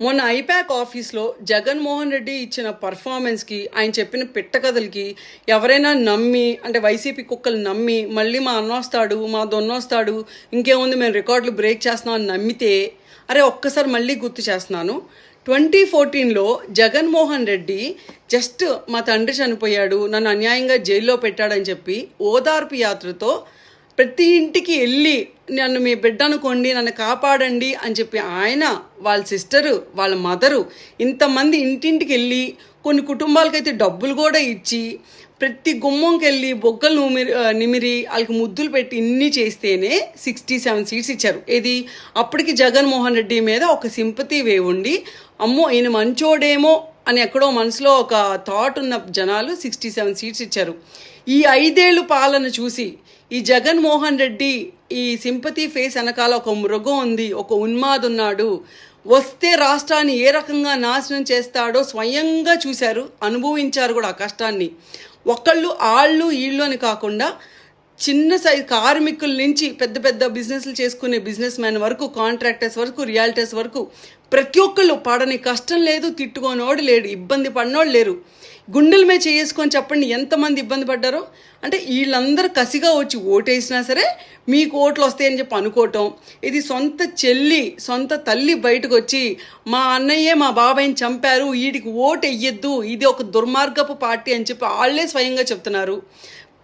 మొన్న ఐపాక్ ఆఫీస్లో జగన్మోహన్ రెడ్డి ఇచ్చిన పర్ఫార్మెన్స్కి ఆయన చెప్పిన పిట్ట కథలకి ఎవరైనా నమ్మి అంటే వైసీపీ కుక్కలు నమ్మి మళ్ళీ మా అన్న వస్తాడు మా దొన్న వస్తాడు ఇంకేముంది మేము రికార్డులు బ్రేక్ చేస్తున్నాం అని నమ్మితే అరే ఒక్కసారి మళ్ళీ గుర్తు చేస్తున్నాను. ట్వంటీ ఫోర్టీన్లో జగన్మోహన్ రెడ్డి జస్ట్ మా తండ్రి చనిపోయాడు నన్ను అన్యాయంగా జైల్లో పెట్టాడని చెప్పి ఓదార్పు యాత్రతో ప్రతి ఇంటికి వెళ్ళి నన్ను మీ బిడ్డ అనుకోండి నన్ను కాపాడండి అని చెప్పి ఆయన వాళ్ళ సిస్టరు వాళ్ళ మదరు ఇంతమంది ఇంటింటికి వెళ్ళి కొన్ని కుటుంబాలకైతే డబ్బులు కూడా ఇచ్చి ప్రతి గుమ్మంకి వెళ్ళి బొగ్గలు నిమిరి నిమిరి వాళ్ళకి ముద్దులు పెట్టి ఇన్ని చేస్తేనే సిక్స్టీ సెవెన్ సీట్స్ ఇచ్చారు. ఇది అప్పటికి జగన్మోహన్ రెడ్డి మీద ఒక సింపతి వేవ్ ఉండి అమ్మో ఈయన మంచోడేమో అని ఎక్కడో మనసులో ఒక థాట్ ఉన్న జనాలు సిక్స్టీ సెవెన్ సీట్స్ ఇచ్చారు. ఈ ఐదేళ్ళు పాలన చూసి ఈ జగన్మోహన్ రెడ్డి ఈ సింపతి ఫేస్ వెనకాల ఒక మృగం ఉంది ఒక ఉన్మాదున్నాడు వస్తే రాష్ట్రాన్ని ఏ రకంగా నాశనం చేస్తాడో స్వయంగా చూశారు అనుభవించారు కూడా ఆ కష్టాన్ని. ఒకళ్ళు ఆళ్ళు ఈళ్ళు అని కాకుండా చిన్న సైజ్ కార్మికుల నుంచి పెద్ద పెద్ద బిజినెస్లు చేసుకునే బిజినెస్ మ్యాన్ వరకు కాంట్రాక్టర్స్ వరకు రియాలిటీస్ వరకు ప్రతి ఒక్కళ్ళు పడని కష్టం లేదు తిట్టుకోనోడు లేడు ఇబ్బంది పడినోడు లేరు. గుండెల మీద చేసుకొని చెప్పండి ఎంతమంది ఇబ్బంది పడ్డారో? అంటే వీళ్ళందరూ కసిగా వచ్చి ఓటేసినా సరే మీకు ఓట్లు వస్తాయని చెప్పి అనుకోవటం ఇది సొంత చెల్లి సొంత తల్లి బయటకు వచ్చి మా అన్నయ్యే మా బాబాయ్ని చంపారు వీడికి ఓటు వెయ్యొద్దు ఇది ఒక దుర్మార్గపు పార్టీ అని చెప్పి వాళ్ళే స్వయంగా చెప్తున్నారు.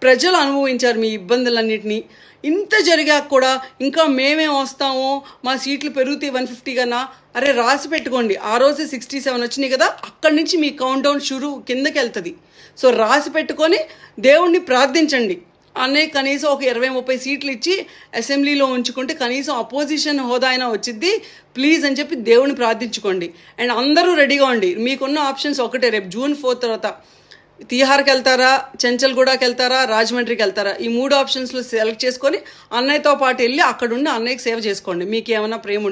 ప్రజలు అనుభవించారు మీ ఇబ్బందులన్నింటినీ. ఇంత జరిగాక కూడా ఇంకా మేమేం వస్తాము మా సీట్లు పెరుగుతాయి వన్ ఫిఫ్టీ కన్నా. అరే రాసి పెట్టుకోండి. ఆ రోజు సిక్స్టీ సెవెన్ వచ్చినాయి కదా అక్కడి నుంచి మీ కౌంట్ డౌన్ షురు కిందకి వెళ్తుంది. సో రాసి పెట్టుకొని దేవుణ్ణి ప్రార్థించండి. అనే కనీసం ఒక ఇరవై ముప్పై సీట్లు ఇచ్చి అసెంబ్లీలో ఉంచుకుంటే కనీసం అపోజిషన్ హోదా అయినా వచ్చింది ప్లీజ్ అని చెప్పి దేవుని ప్రార్థించుకోండి. అండ్ అందరూ రెడీగా ఉండి మీకున్న ఆప్షన్స్ ఒకటే రేపు జూన్ ఫోర్త్ తర్వాత. తీహార్కి వెళ్తారా చెంచల్గూడకి వెళ్తారా రాజమండ్రికి వెళ్తారా ఈ మూడు ఆప్షన్స్లో సెలెక్ట్ చేసుకొని అన్నయ్యతో పాటు వెళ్ళి అక్కడ ఉండి అన్నయ్యకి సేవ చేసుకోండి. మీకు ఏమైనా ప్రేమ ఉంటే